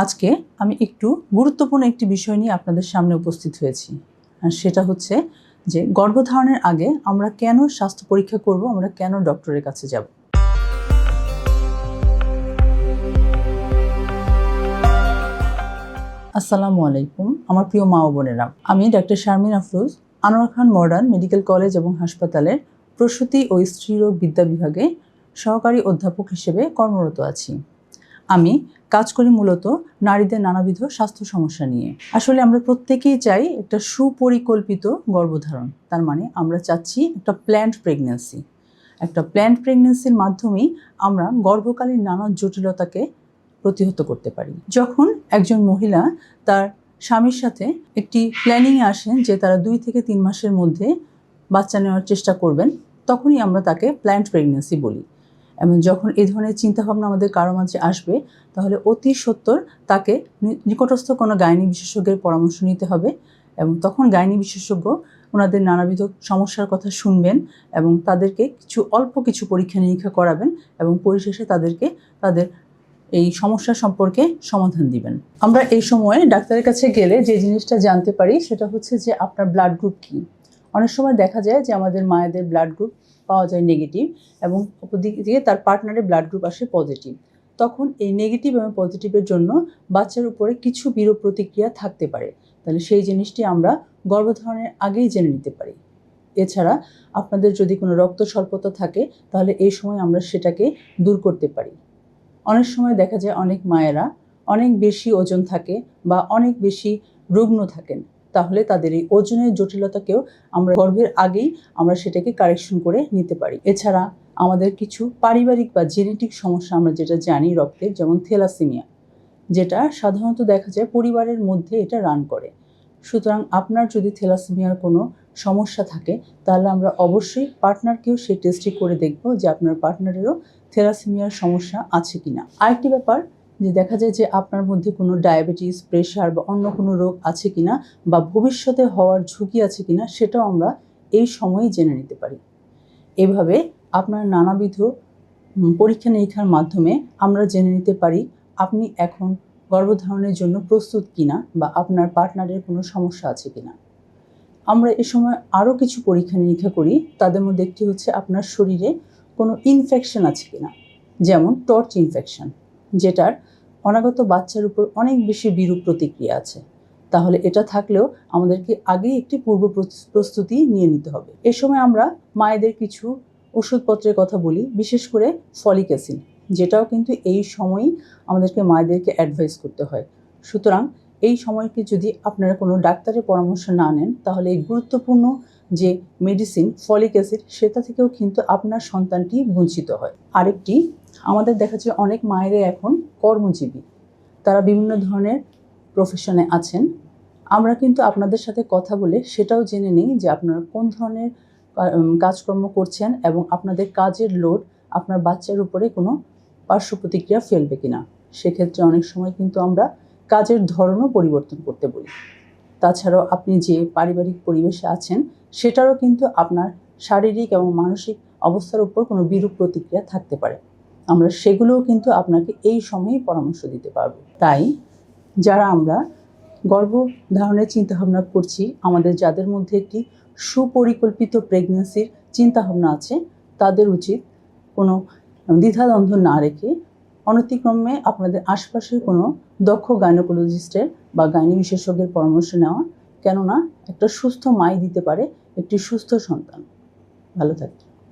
আজকে আমি একটু গুরুত্বপূর্ণ একটি বিষয় নিয়ে আপনাদের সামনে উপস্থিত হয়েছি। আর সেটা হচ্ছে যে গর্ভধারণের আগে আমরা কেন স্বাস্থ্য পরীক্ষা করব, আমরা কেন ডক্টরের কাছে যাব? আসসালামু আলাইকুম, আমার প্রিয় মা ও বোনেরা। আমি doctor Sharmin Afroz, Anwar Khan modern medical college এবং হাসপাতালের প্রসূতি ও স্ত্রীরোগ বিদ্যা বিভাগে সহকারী অধ্যাপক হিসেবে কর্মরত আছি। আমি কাজ করি মূলত নারীদের নানাবিধ স্বাস্থ্য সমস্যা নিয়ে। আসলে আমরা প্রত্যেকেই চাই একটা সুপরিকল্পিত গর্ভধারণ। তার মানে আমরা চাচ্ছি একটা প্ল্যান্ড প্রেগন্যান্সি একটা প্ল্যান্ড প্রেগন্যান্সির মাধ্যমেই আমরা গর্ভকালীন নানা জটিলতাকে প্রতিহত করতে পারি। যখন একজন মহিলা তার স্বামীর সাথে একটি প্ল্যানিংয়ে আসেন যে তারা দুই থেকে তিন মাসের মধ্যে বাচ্চা নেওয়ার চেষ্টা করবেন, তখনই আমরা তাকে প্ল্যান্ট প্রেগন্যান্সি বলি। এবং যখন এই ধরনের চিন্তাভাবনা আমাদের কারও মাঝে আসবে, তাহলে অতি সত্বর তাকে নিকটস্থ কোনো গাইনি বিশেষজ্ঞের পরামর্শ নিতে হবে এবং তখন গাইনি বিশেষজ্ঞ ওনাদের নানাবিধ সমস্যার কথা শুনবেন এবং তাদেরকে কিছু, অল্প কিছু পরীক্ষা নিরীক্ষা করাবেন এবং পরিশেষে তাদেরকে তাদের এই সমস্যা সম্পর্কে সমাধান দিবেন। আমরা এই সময়ে ডাক্তারের কাছে গেলে যে জিনিসটা জানতে পারি সেটা হচ্ছে যে আপনার ব্লাড গ্রুপ কী? অনেক সময় দেখা যায় যে আমাদের মায়েদের ব্লাড গ্রুপ পাওয়া যায় নেগেটিভ এবং অপরদিক তার পার্টনারের ব্লাড গ্রুপ আসে পজিটিভ তখন এই নেগেটিভ এবং পজিটিভের জন্য বাচ্চার উপরে কিছু বিরূপ প্রতিক্রিয়া থাকতে পারে। তাহলে সেই জিনিসটি আমরা গর্ভধারণের আগেই জেনে নিতে পারি। এছাড়া আপনাদের যদি কোনো রক্ত স্বল্পতা থাকে, তাহলে এই সময় আমরা সেটাকে দূর করতে পারি। অনেক সময় দেখা যায় অনেক মায়েরা অনেক বেশি ওজন থাকে বা অনেক বেশি রুগ্ন থাকেন। তাহলে তাদের এই ওজনের জটিলতাকেও আমরা গর্ভের আগেই আমরা সেটাকে কারেকশন করে নিতে পারি। এছাড়া আমাদের কিছু পারিবারিক বা জেনেটিক সমস্যা আমরা যেটা জানি রক্তের যেমন থেলাসিমিয়া যেটা সাধারণত দেখা যায় পরিবারের মধ্যে এটা রান করে। সুতরাং আপনার যদি থেলাসিমিয়ার কোনো সমস্যা থাকে, তাহলে আমরা অবশ্যই পার্টনারকেও সেই টেস্টটি করে দেখব যে আপনার পার্টনারেরও থেলাসিমিয়ার সমস্যা আছে কি কিনা। আরেকটি ব্যাপার যে দেখা যায় যে আপনার মধ্যে কোনো ডায়াবেটিস প্রেশার বা অন্য কোনো রোগ আছে কিনা বা ভবিষ্যতে হওয়ার ঝুঁকি আছে কিনা সেটাও আমরা এই সময়েই জেনে নিতে পারি। এভাবে আপনার নানাবিধ পরীক্ষা নিরীক্ষার মাধ্যমে আমরা জেনে নিতে পারি আপনি এখন গর্ভধারণের জন্য প্রস্তুত কিনা বা আপনার পার্টনারের কোনো সমস্যা আছে কিনা। আমরা এ সময় আরও কিছু পরীক্ষা নিরীক্ষা করি, তাদের মধ্যে একটি হচ্ছে আপনার শরীরে কোনো ইনফেকশন আছে কিনা, যেমন টর্চ ইনফেকশন যেটার অনাগত বাচ্চার উপর অনেক বেশি বিরূপ প্রতিক্রিয়া আছে। তাহলে এটা থাকলেও আমাদেরকে আগেই একটি পূর্ব প্রস- প্রস্তুতি নিয়ে নিতে হবে। এ সময় আমরা মায়েদের কিছু ওষুধপত্রের কথা বলি, বিশেষ করে ফলিক অ্যাসিড, যেটাও কিন্তু এই সময়ই আমাদেরকে মায়েদেরকে অ্যাডভাইস করতে হয়। সুতরাং এই সময়কে যদি আপনারা কোনো ডাক্তারের পরামর্শ না নেন, তাহলে এই গুরুত্বপূর্ণ যে মেডিসিন ফলিক অ্যাসিড, সেটা থেকেও কিন্তু আপনার সন্তানটি বঞ্চিত হয়। আরেকটি আমাদের দেখা যায় অনেক মায়েরা এখন কর্মজীবী। তারা বিভিন্ন ধরনের প্রফেশনে আছেন। আমরা কিন্তু আপনাদের সাথে কথা বলে সেটাও জেনে নিই যে আপনারা কোন ধরনের কাজকর্ম করছেন এবং আপনাদের কাজের লোড আপনার বাচ্চার উপরে কোনো পার্শ্ব প্রতিক্রিয়া ফেলবে কিনা। সেক্ষেত্রে অনেক সময় কিন্তু আমরা কাজের ধরনও পরিবর্তন করতে বলি। তাছাড়াও আপনি যে পারিবারিক পরিবেশে আছেন, সেটারও কিন্তু আপনার শারীরিক এবং মানসিক অবস্থার উপর কোনো বিরূপ প্রতিক্রিয়া থাকতে পারে। আমরা সেগুলোও কিন্তু আপনাকে এই সময়েই পরামর্শ দিতে পারব। তাই যারা আমরা গর্ভধারণের চিন্তাভাবনা করছি, আমাদের যাদের মধ্যে একটি সুপরিকল্পিত প্রেগনেন্সির চিন্তাভাবনা আছে, তাদের উচিত কোনো দ্বিধাদ্বন্দ্ব না রেখে অনতিক্রমে আপনাদের আশপাশের কোনো দক্ষ গাইনোকোলজিস্টের বা গাইনি বিশেষজ্ঞের পরামর্শ নেওয়া, কেননা একটা সুস্থ মাই দিতে পারে একটি সুস্থ সন্তান। ভালো থাকবে